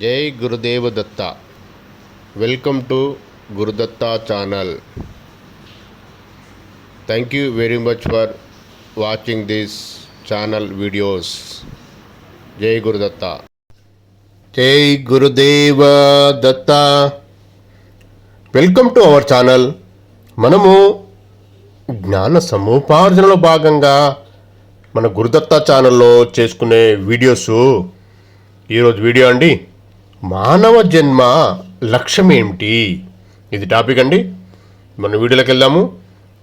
జై Gurudeva Datta. Welcome to Gurudatta channel. Thank you very much for watching this channel videos జై గురుదత్త. జై Gurudeva Datta. Welcome to our channel మనము జ్ఞాన సముపార్జనలో భాగంగా మన గురుదత్త ఛానల్లో చేసుకునే వీడియోస్ ఈరోజు వీడియో అండి మానవ జన్మ లక్ష్యం ఏమిటి ఇది టాపిక్ అండి. మన వీడియోలోకి వెళ్దాము.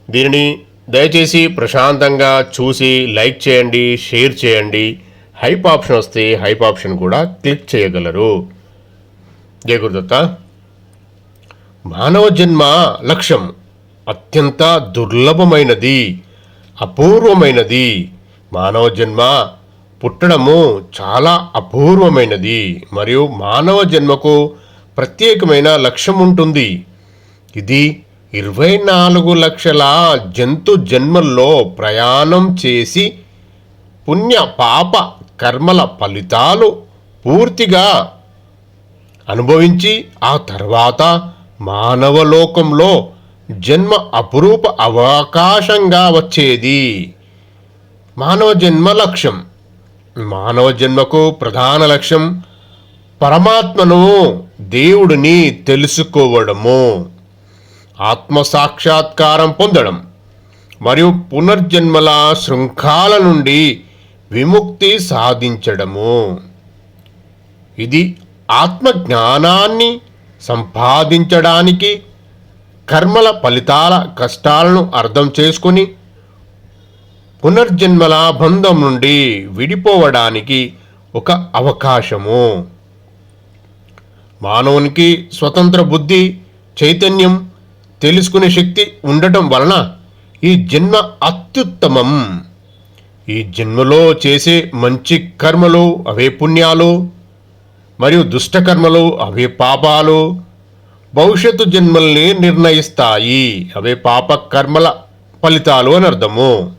దీనిని దయచేసి ప్రశాంతంగా చూసి లైక్ చేయండి షేర్ చేయండి. హైప్ ఆప్షన్ వస్తే హైప్ ఆప్షన్ కూడా క్లిక్ చేయగలరు. జయ గురుదత్త. మానవ జన్మ లక్ష్యం అత్యంత దుర్లభమైనది అపూర్వమైనది. మానవ జన్మ పుట్టడము చాలా అపూర్వమైనది. మరియు మానవ జన్మకు ప్రత్యేకమైన లక్ష్యం ఉంటుంది ఇది ఇరవై నాలుగు లక్షల జంతు జన్మల్లో ప్రయాణం చేసి పుణ్య పాప కర్మల ఫలితాలు పూర్తిగా అనుభవించి ఆ తర్వాత మానవ లోకంలో జన్మ అపురూప అవకాశంగా వచ్చేది. మానవ జన్మ లక్ష్యం. మానవ జన్మకు ప్రధాన లక్ష్యం పరమాత్మను దేవుడిని తెలుసుకోవడము. ఆత్మ సాక్షాత్కారం పొందడం మరియు పునర్జన్మల శృంఖాల నుండి విముక్తి సాధించడము. ఇది ఆత్మ జ్ఞానాన్ని సంపాదించడానికి కర్మల ఫలితాల కష్టాలను అర్థం చేసుకుని పునర్జన్మల బంధం నుండి విడిపోవడానికి ఒక అవకాశము. మానవునికి స్వతంత్ర బుద్ధి చైతన్యం తెలుసుకునే శక్తి ఉండటం వలన ఈ జన్మ అత్యుత్తమం. ఈ జన్మలో చేసే మంచి కర్మలు అవే పుణ్యాలు మరియు దుష్టకర్మలు అవే పాపాలు. భవిష్యత్తు జన్మల్ని నిర్ణయిస్తాయి. అవే పాప కర్మల ఫలితాలు అని అర్థము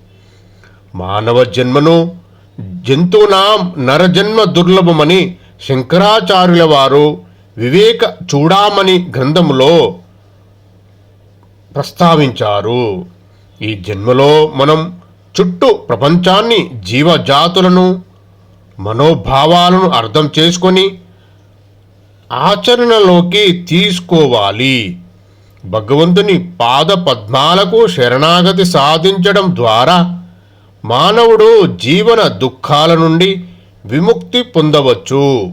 మానవ జన్మను జంతువునాం నరజన్మ దుర్లభమని శంకరాచార్యుల వారు వివేక చూడామణి గ్రంథములో ప్రస్తావించారు. ఈ జన్మలో మనం చుట్టూ ప్రపంచాన్ని జీవజాతులను మనోభావాలను అర్థం చేసుకొని ఆచరణలోకి తీసుకోవాలి. భగవంతుని పాద పద్మాలకు శరణాగతి సాధించడం ద్వారా మానవుడు జీవన దుఃఖాల నుండి విముక్తి పొందవచ్చు.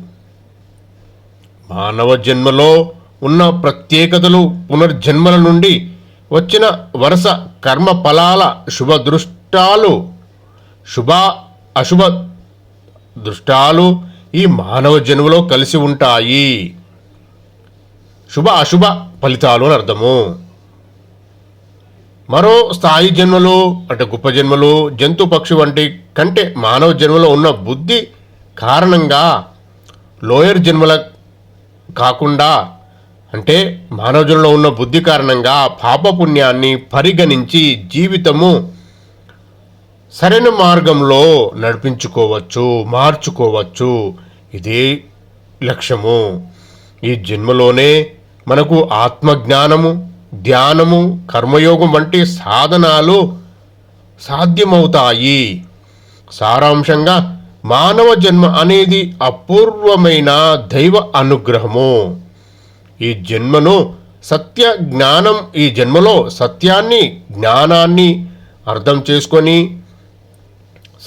మానవ జన్మలో ఉన్న ప్రత్యేకతలు పునర్జన్మల నుండి వచ్చిన వరుస కర్మ ఫలాల శుభదృష్టాలు శుభ అశుభ దృష్టాలు ఈ మానవ జన్మలో కలిసి ఉంటాయి. శుభ అశుభ ఫలితాలు అని అర్థము. మరో స్థాయి జన్మలు అంటే గొప్ప జన్మలు జంతు పక్షి వంటి కంటే మానవ జన్మలో ఉన్న బుద్ధి కారణంగా లోయర్ జన్మల కాకుండా అంటే మానవ జన్మలో ఉన్న బుద్ధి కారణంగా పాపపుణ్యాన్ని పరిగణించి జీవితము సరైన మార్గంలో నడిపించుకోవచ్చు మార్చుకోవచ్చు. ఇదే లక్ష్యము. ఈ జన్మలోనే మనకు ఆత్మజ్ఞానము ధ్యానము కర్మయోగం వంటి సాధనాలు సాధ్యమవుతాయి. సారాంశంగా మానవ జన్మ అనేది అపూర్వమైన దైవ అనుగ్రహము. ఈ జన్మను సత్య జ్ఞానం ఈ జన్మలో సత్యాన్ని జ్ఞానాన్ని అర్థం చేసుకొని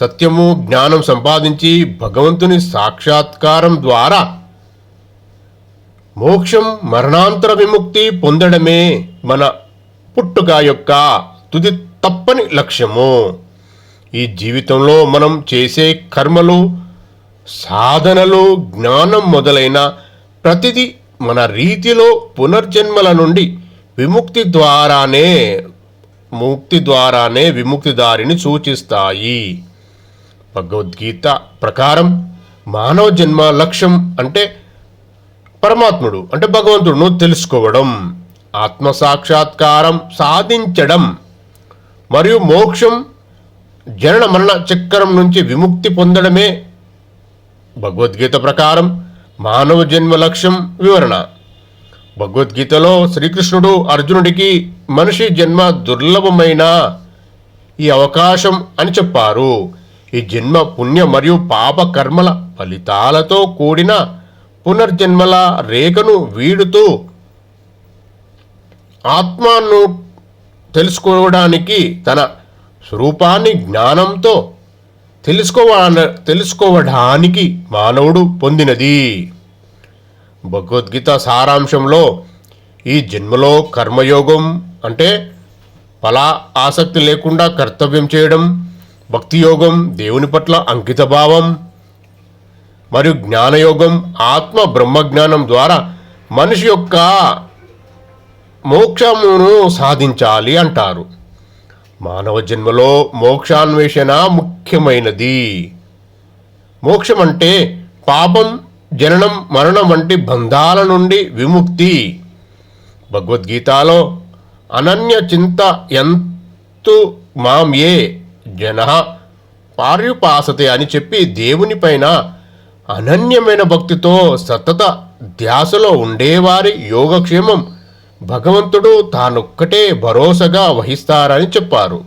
సత్యము జ్ఞానం సంపాదించి భగవంతుని సాక్షాత్కారం ద్వారా మోక్షం మరణాంతర విముక్తి పొందడమే మన పుట్టుక యొక్క తుది తప్పని లక్ష్యము. ఈ జీవితంలో మనం చేసే కర్మలు సాధనలు జ్ఞానం మొదలైన ప్రతిదీ మన రీతిలో పునర్జన్మల నుండి విముక్తి ద్వారానే ముక్తి ద్వారానే విముక్తి దారిని సూచిస్తాయి. భగవద్గీత ప్రకారం మానవ జన్మ లక్ష్యం అంటే పరమాత్ముడు అంటే భగవంతుడును తెలుసుకోవడం ఆత్మ సాక్షాత్కారం సాధించడం మరియు మోక్షం జనన మరణ చక్రం నుంచి విముక్తి పొందడమే భగవద్గీత ప్రకారం మానవ జన్మ లక్ష్యం వివరణ. భగవద్గీతలో శ్రీకృష్ణుడు అర్జునుడికి మనిషి జన్మ దుర్లభమైన ఈ అవకాశం అని చెప్పారు. ఈ జన్మ పుణ్య మరియు పాప కర్మల ఫలితాలతో కూడిన పునర్జన్మల రేఖను వీడుతూ ఆత్మను తెలుసుకోవడానికి తన స్వరూపాన్ని జ్ఞానంతో తెలుసుకోవ తెలుసుకోవడానికి మానవుడు పొందినది. భగవద్గీత సారాంశంలో ఈ జన్మలో కర్మయోగం అంటే ఫలా ఆసక్తి లేకుండా కర్తవ్యం చేయడం భక్తియోగం దేవుని పట్ల అంకితభావం మరియు జ్ఞానయోగం ఆత్మ బ్రహ్మజ్ఞానం ద్వారా మనిషి యొక్క మోక్షమును సాధించాలి అంటారు. మానవ జన్మలో మోక్షాన్వేషణ ముఖ్యమైనది. మోక్షం అంటే పాపం జననం మరణం వంటి బంధాల నుండి విముక్తి. భగవద్గీతలో అనన్య చింత ఎంతు మాం ఏ జన పార్యుపాసతే అని చెప్పి దేవునిపైన అనన్యమైన భక్తితో సతత ధ్యాసలో ఉండేవారి యోగక్షేమం. భగవంతుడు తానొక్కటే భరోసగా వహిస్తారని చెప్పారు.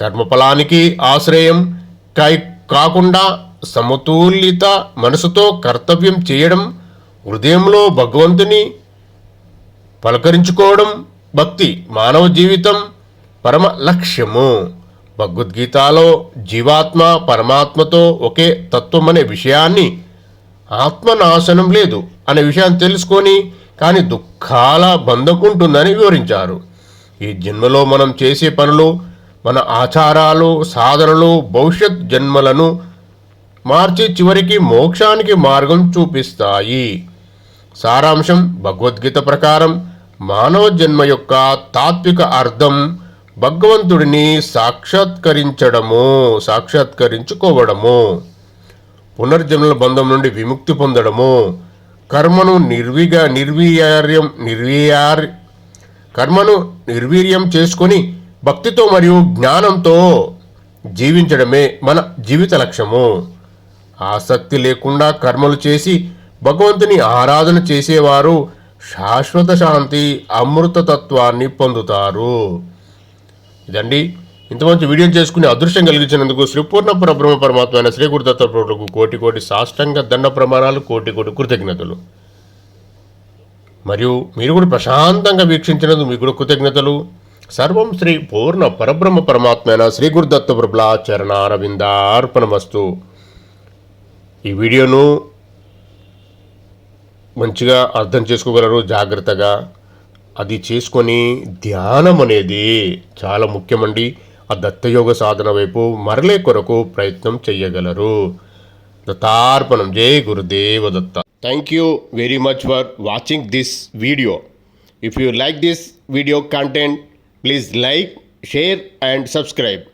కర్మఫలానికి ఆశ్రయం కై కాకుండా సమతుల్యత మనసుతో కర్తవ్యం చేయడం హృదయంలో భగవంతుని పలకరించుకోవడం భక్తి మానవ జీవితం పరమ లక్ష్యము. భగవద్గీతలో జీవాత్మ పరమాత్మతో ఒకే తత్వం అనే విషయాన్ని ఆత్మనాశనం లేదు అనే విషయాన్ని తెలుసుకొని కానీ దుఃఖాల బంధకుంటుందని వివరించారు. ఈ జన్మలో మనం చేసే పనులు మన ఆచారాలు సాధనలు భవిష్యత్ జన్మలను మార్చి చివరికి మోక్షానికి మార్గం చూపిస్తాయి. సారాంశం భగవద్గీత ప్రకారం మానవ జన్మ యొక్క తాత్విక అర్థం భగవంతుడిని సాక్షాత్కరించడము సాక్షాత్కరించుకోవడము పునర్జన్మల బంధం నుండి విముక్తి పొందడము కర్మను నిర్విగా నిర్వీర్యం నిర్వీయార్ కర్మను నిర్వీర్యం చేసుకొని భక్తితో మరియు జ్ఞానంతో జీవించడమే మన జీవిత లక్ష్యము. ఆసక్తి లేకుండా కర్మలు చేసి భగవంతుని ఆరాధన చేసేవారు శాశ్వత శాంతి అమృతతత్వాన్ని పొందుతారు. ఇదండి. ఇంత మంచి వీడియో చేసుకుని అదృష్టం కలిగించినందుకు శ్రీపూర్ణ పరబ్రహ్మ పరమాత్మ అయిన శ్రీ గురుదత్త కోటి కోటి సాష్టంగ దండ ప్రమాణాలు కోటి కోటి కృతజ్ఞతలు. మరియు మీరు కూడా ప్రశాంతంగా వీక్షించినందుకు మీకు కూడా కృతజ్ఞతలు. సర్వం శ్రీ పూర్ణ పరబ్రహ్మ పరమాత్మ అయిన శ్రీ గురుదత్త ప్రభుల చరణారవిందార్పణమస్తు. ఈ వీడియోను మంచిగా అర్థం చేసుకోగలరు జాగ్రత్తగా. అది చేసుకొని ధ్యానం అనేది చాలా ముఖ్యమండి. ఆ దత్తయోగ సాధన వైపు మరలే కొరకు ప్రయత్నం చేయగలరు దత్తార్పణం. జై Gurudeva Datta. Thank you very much for watching this video if you like this video content please like share and subscribe